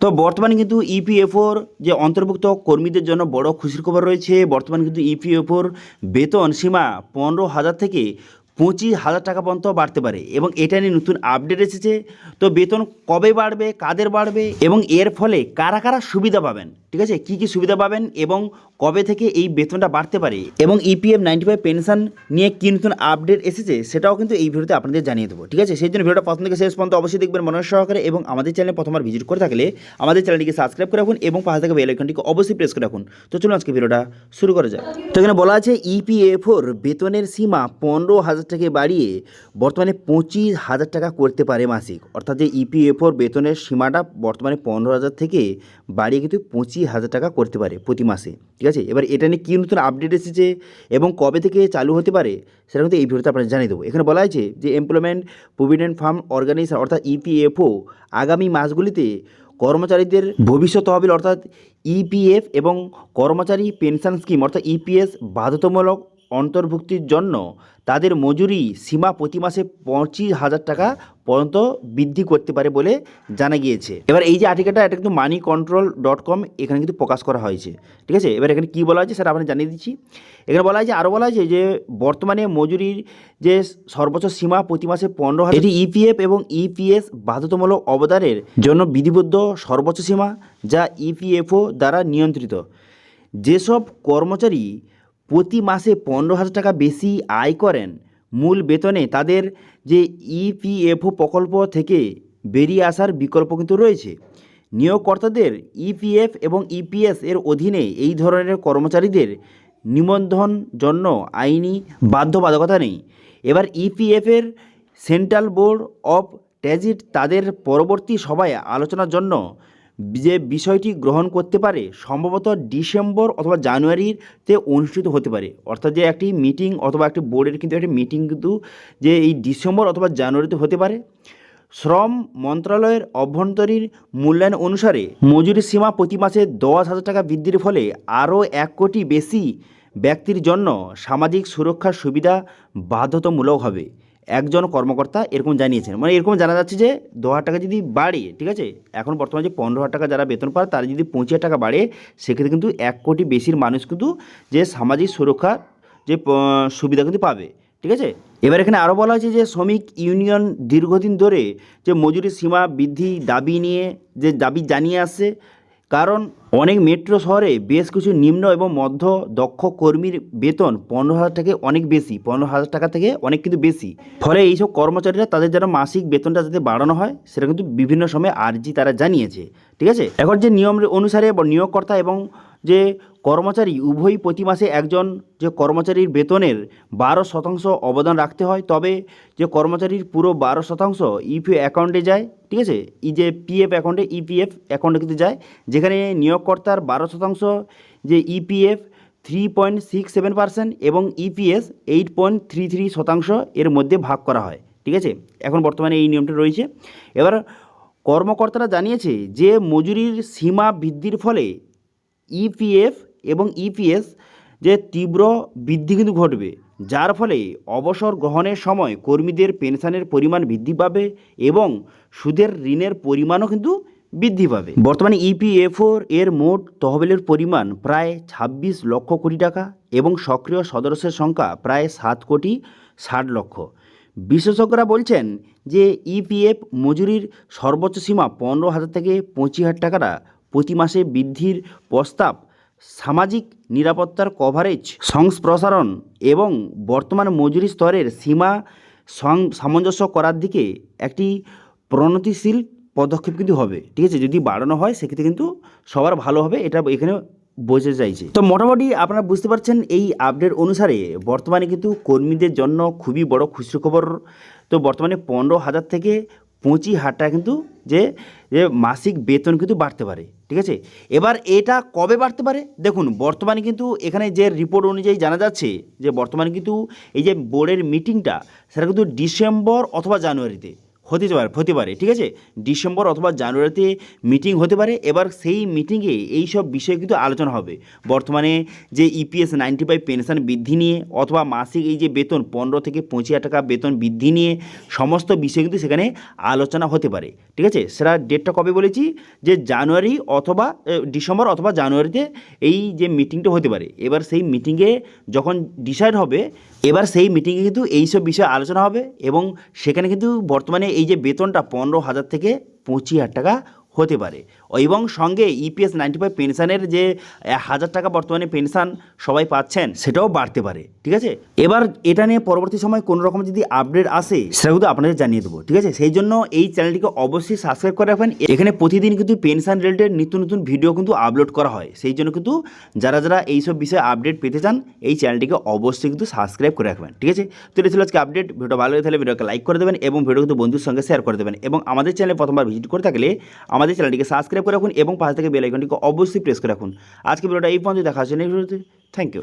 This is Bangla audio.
তো বর্তমানে কিন্তু E ইপিএফওর যে অন্তর্ভুক্ত কর্মীদের জন্য বড় খুশির খবর রয়েছে। বর্তমানে কিন্তু E ইপিএফওর বেতন সীমা পনেরো হাজার থেকে পঁচিশ হাজার টাকা পর্যন্ত বাড়তে পারে এবং এটা নিয়ে নতুন আপডেট এসেছে। তো বেতন কবে বাড়বে, কাদের বাড়বে এবং এর ফলে কারা কারা সুবিধা পাবেন? ঠিক আছে? কী কী সুবিধা পাবেন এবং কবে থেকে এই বেতনটা বাড়তে পারে এবং E EPF ninety five pension নিয়ে কী নতুন আপডেট এসেছে সেটাও কিন্তু এই ভিডিওতে আপনাদের জানিয়ে দেবো, ঠিক আছে? সেই জন্য ভিডিওটা প্রথম থেকে শেষ পর্যন্ত অবশ্যই দেখবেন মনোযোগ সহকারে এবং আমাদের চ্যানেলে প্রথমবার ভিজিট করে থাকলে আমাদের চ্যানেলটিকে সাবস্ক্রাইব করে রাখুন এবং পাশে থাকা বেল আইকনটিকে অবশ্যই প্রেস করে রাখুন। তো চলুন আজকে ভিডিওটা শুরু করা যাক। তো এখানে বলা আছে E ইপিএফওর বেতনের সীমা পনেরো হাজার থেকে বাড়িয়ে বর্তমানে পঁচিশ হাজার টাকা করতে পারে মাসিক। অর্থাৎ যে E ইপিএফওর বেতনের সীমাটা বর্তমানে পনেরো হাজার থেকে বাড়িয়ে কিন্তু পঁচিশ হাজার টাকা করতে পারে প্রতি মাসে, ঠিক আছে? এবার এটা নিয়ে কী নতুন আপডেট এসেছে এবং কবে থেকে চালু হতে পারে? সেটা কিন্তু এই ভিডিওতে আপনাদের জানিয়ে দেবো। এখানে বলা হয়েছে যে এমপ্লয়মেন্ট প্রভিডেন্ট ফার্ম অর্গানাইজেশন অর্থাৎ E ইপিএফও আগামী মাসগুলিতে কর্মচারীদের ভবিষ্যৎ তহবিল অর্থাৎ ইপিএফ এবং কর্মচারী পেনশন স্কিম অর্থাৎ ইপিএস বাধ্যতামূলক অন্তর্ভুক্তির জন্য তাদের মজুরি সীমা প্রতি মাসে পঁচিশ হাজার টাকা পর্যন্ত বৃদ্ধি করতে পারে বলে জানা গিয়েছে। এবার এই যে আর্টিকেলটা এটা কিন্তু মানি কন্ট্রোল ডট কম এখানে কিন্তু প্রকাশ করা হয়েছে। ঠিক আছে? এবার এখানে কী বলা হয়েছে সেটা আপনাকে জানিয়ে দিচ্ছি। এখানে বলা হয়েছে আরও বলা হয়েছে যে বর্তমানে মজুরির যে সর্বোচ্চ সীমা প্রতি মাসে পনেরো হাজার এটি ইপিএফ এবং ইপিএস বাধ্যতামূলক অবদানের জন্য বিধিবদ্ধ সর্বোচ্চ সীমা যা ইপিএফও দ্বারা নিয়ন্ত্রিত। যেসব কর্মচারী প্রতি মাসে পনেরো হাজার টাকা বেশি আয় করেন। মূল বেতনে তাদের যে ইপিএফও প্রকল্প থেকে বেরিয়ে আসার বিকল্প কিন্তু রয়েছে। নিয়োগকর্তাদের ইপিএফ এবং ইপিএস এর অধীনে এই ধরনের কর্মচারীদের নিবন্ধন জন্য আইনি বাধ্যবাধকতা নেই। এবার ইপিএফের সেন্ট্রাল বোর্ড অফ ট্যাজিট তাদের পরবর্তী সভায় আলোচনার জন্য যে বিষয়টি গ্রহণ করতে পারে, সম্ভবত ডিসেম্বর অথবা জানুয়ারিতে অনুষ্ঠিত হতে পারে। অর্থাৎ যে একটি মিটিং অথবা একটি বোর্ডের কিন্তু একটি মিটিং কিন্তু যে এই ডিসেম্বর অথবা জানুয়ারিতে হতে পারে। শ্রম মন্ত্রণালয়ের অভ্যন্তরীণ মূল্যায়ন অনুসারে মজুরি সীমা প্রতি মাসে দশ হাজার টাকা বৃদ্ধির ফলে আরও এক কোটি বেশি ব্যক্তির জন্য সামাজিক সুরক্ষার সুবিধা বাধ্যতামূলক হবে। একজন কর্মকর্তা এরকম জানিয়েছেন। মানে এরকম জানা যাচ্ছে যে দু হাজার টাকা যদি বাড়ে, ঠিক আছে? এখন বর্তমানে যে পনেরো হাজার টাকা যারা বেতন পায়, তারা যদি পঁচিশ হাজার টাকা বাড়ে, সেক্ষেত্রে কিন্তু এক কোটি বেশির মানুষ কিন্তু যে সামাজিক সুরক্ষার যে সুবিধা কিন্তু পাবে, ঠিক আছে? এবার এখানে আরও বলা হয়েছে যে শ্রমিক ইউনিয়ন দীর্ঘদিন ধরে যে মজুরি সীমা বৃদ্ধি দাবি নিয়ে, যে দাবি জানিয়ে আসছে কারণ অনেক মেট্রো শহরে বেশ কিছু নিম্ন এবং মধ্য দক্ষ কর্মীর বেতন পনেরো হাজার থেকে অনেক বেশি, পনেরো হাজার টাকা থেকে অনেক কিন্তু বেশি। ফলে এইসব কর্মচারীরা তাদের যেন মাসিক বেতনটা যাতে বাড়ানো হয়, সেটা কিন্তু বিভিন্ন সময় আর্জি তারা জানিয়েছে, ঠিক আছে? এখন যে নিয়ম অনুসারে নিয়োগকর্তা এবং যে কর্মচারী উভয়ই প্রতি মাসে একজন যে কর্মচারীর বেতনের বারো শতাংশ অবদান রাখতে হয়, তবে যে কর্মচারীর পুরো বারো শতাংশ ইপি অ্যাকাউন্টে যায়, ঠিক আছে? এই যে পিএফ অ্যাকাউন্টে, ইপিএফ অ্যাকাউন্টে কিন্তু যায়, যেখানে নিয়োগকর্তার বারো শতাংশ যে EPF three point six seven percent এবং EPS eight point three three শতাংশ এর মধ্যে ভাগ করা হয়, ঠিক আছে? এখন বর্তমানে এই নিয়মটা রয়েছে। এবার কর্মকর্তারা জানিয়েছে যে মজুরির সীমা বৃদ্ধির ফলে ইপিএফ এবং ইপিএস যে তীব্র বৃদ্ধি কিন্তু ঘটবে, যার ফলে অবসর গ্রহণের সময় কর্মীদের পেনশনের পরিমাণ বৃদ্ধি পাবে এবং সুদের ঋণের পরিমাণও কিন্তু বৃদ্ধি পাবে। বর্তমানে ইপিএফওর এর মোট তহবিলের পরিমাণ প্রায় ছাব্বিশ লক্ষ কোটি টাকা এবং সক্রিয় সদস্যের সংখ্যা প্রায় সাত কোটি ষাট লক্ষ। বিশেষজ্ঞরা বলছেন যে ইপিএফ মজুরির সর্বোচ্চ সীমা পনেরো হাজার থেকে পঁচিশ হাজার টাকাটা প্রতি মাসে বৃদ্ধির প্রস্তাব সামাজিক নিরাপত্তার কভারেজ সংস্প্রসারণ এবং বর্তমান মজুরি স্তরের সীমা সামঞ্জস্য করার দিকে একটি প্রণতিশীল পদক্ষেপ কিন্তু হবে। ঠিক আছে? যদি বাড়ানো হয়, সেক্ষেত্রে কিন্তু সবার ভালো হবে, এটা এখানে বোঝা চাইছে। তো মোটামুটি আপনারা বুঝতে পারছেন এই আপডেট অনুসারে বর্তমানে কিন্তু কর্মীদের জন্য খুবই বড় খুশির খবর। তো বর্তমানে পনেরো হাজার থেকে পঁচিশ হারটা কিন্তু যে যে মাসিক বেতন কিন্তু বাড়তে পারে, ঠিক আছে? এবার এটা কবে বাড়তে পারে? দেখুন, বর্তমানে কিন্তু এখানে যে রিপোর্ট অনুযায়ী জানা যাচ্ছে যে, বর্তমানে কিন্তু এই যে বোর্ডের মিটিংটা সেটা কিন্তু ডিসেম্বর অথবা জানুয়ারিতে হতে পারে হতে পারে, ঠিক আছে? ডিসেম্বর অথবা জানুয়ারিতে মিটিং হতে পারে, এবার সেই মিটিংয়ে এই সব বিষয়ে কিন্তু আলোচনা হবে। বর্তমানে যে ইপিএস নাইনটি ফাইভ পেনশন বৃদ্ধি নিয়ে অথবা মাসিক এই যে বেতন, পনেরো থেকে পঁচিশ টাকা বেতন বৃদ্ধি নিয়ে সমস্ত বিষয় কিন্তু সেখানে আলোচনা হতে পারে, ঠিক আছে? সেটা ডেটটা কবে বলেছি? যে জানুয়ারি অথবা ডিসেম্বর অথবা জানুয়ারিতে এই যে মিটিংটা হতে পারে। এবার সেই মিটিংয়ে যখন ডিসাইড হবে, এবার সেই মিটিংয়ে কিন্তু এইসব বিষয়ে আলোচনা হবে এবং সেখানে কিন্তু বর্তমানে এই যে বেতনটা পনেরো হাজার থেকে পঁচিশ হাজার টাকা হতে পারে। এবং সঙ্গে ইপিএস নাইনটি ফাইভ পেনশনের যে হাজার টাকা বর্তমানে পেনশন সবাই পাচ্ছেন, সেটাও বাড়তে পারে, ঠিক আছে? এবার এটা নিয়ে পরবর্তী সময় কোনো রকম যদি আপডেট আসে, সেটা কিন্তু আপনাদের জানিয়ে দেবো, ঠিক আছে? সেই জন্য এই চ্যানেলটিকে অবশ্যই সাবস্ক্রাইব করে রাখবেন। এখানে প্রতিদিন কিন্তু পেনশন রিলেটেড নিত্য নতুন ভিডিও কিন্তু আপলোড করা হয়। সেই জন্য কিন্তু যারা যারা এইসব বিষয়ে আপডেট পেতে চান, এই চ্যানেলটিকে অবশ্যই কিন্তু সাবস্ক্রাইব করে রাখবেন, ঠিক আছে? তো এটা ছিল আজকে আপডেট ভিডিও ভালো লাগে তাহলে ভিডিওকে লাইক করে দেবেন এবং ভিডিও কিন্তু বন্ধুর সঙ্গে শেয়ার করে দেবেন এবং আমাদের চ্যানেলে প্রথমবার ভিজিট করে থাকলে আমাদের চ্যানেলটিকে সাবস্ক্রাইব করে রাখুন এবং পাশ থেকে বেল আইকনটিকে অবশ্যই প্রেস করে রাখুন। আজকে ভিডিওটা এই পর্যন্ত দেখা হচ্ছে নেক্সট ভিডিওতে থ্যাংক ইউ